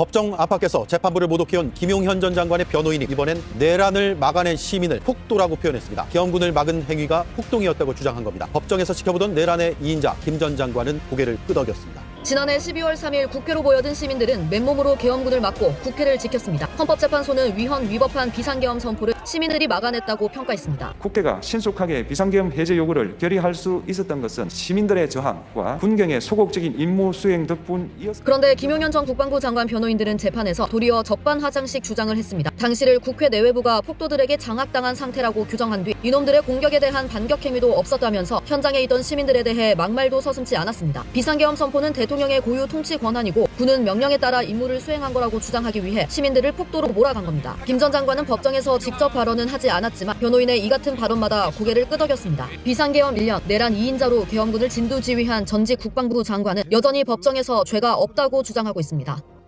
법정 안팎에서 재판부를 모독해온 김용현 전 장관의 변호인이 이번엔 내란을 막아낸 시민을 폭도라고 표현했습니다. 계엄군을 막은 행위가 폭동이었다고 주장한 겁니다. 법정에서 지켜보던 내란의 2인자 김 전 장관은 고개를 끄덕였습니다. 지난해 12월 3일 국회로 모여든 시민들은 맨몸으로 계엄군을 막고 국회를 지켰습니다. 헌법재판소는 위헌 위법한 비상계엄 선포를 시민들이 막아냈다고 평가했습니다. 국회가 신속하게 비상계엄 해제 요구를 결의할 수 있었던 것은 시민들의 저항과 군경의 소극적인 임무 수행 덕분이었습니다. 그런데 김용현 전 국방부 장관 변호인들은 재판에서 도리어 적반하장식 주장을 했습니다. 당시를 국회 내외부가 폭도들에게 장악당한 상태라고 규정한 뒤 이놈들의 공격에 대한 반격 행위도 없었다면서 현장에 있던 시민들에 대해 막말도 서슴지 않았습니다. 비상계엄 선포는 대통령의 고유 통치 권한이고 군은 명령에 따라 임무를 수행한 거라고 주장하기 위해 시민들을 폭도로 몰아간 겁니다. 김 전 장관은 법정에서 직접 발언은 하지 않았지만 변호인의 이 같은 발언마다 고개를 끄덕였습니다. 비상계엄 1년 내란 2인자로 계엄군을 진두지휘한 전직 국방부 장관은 여전히 법정에서 죄가 없다고 주장하고 있습니다.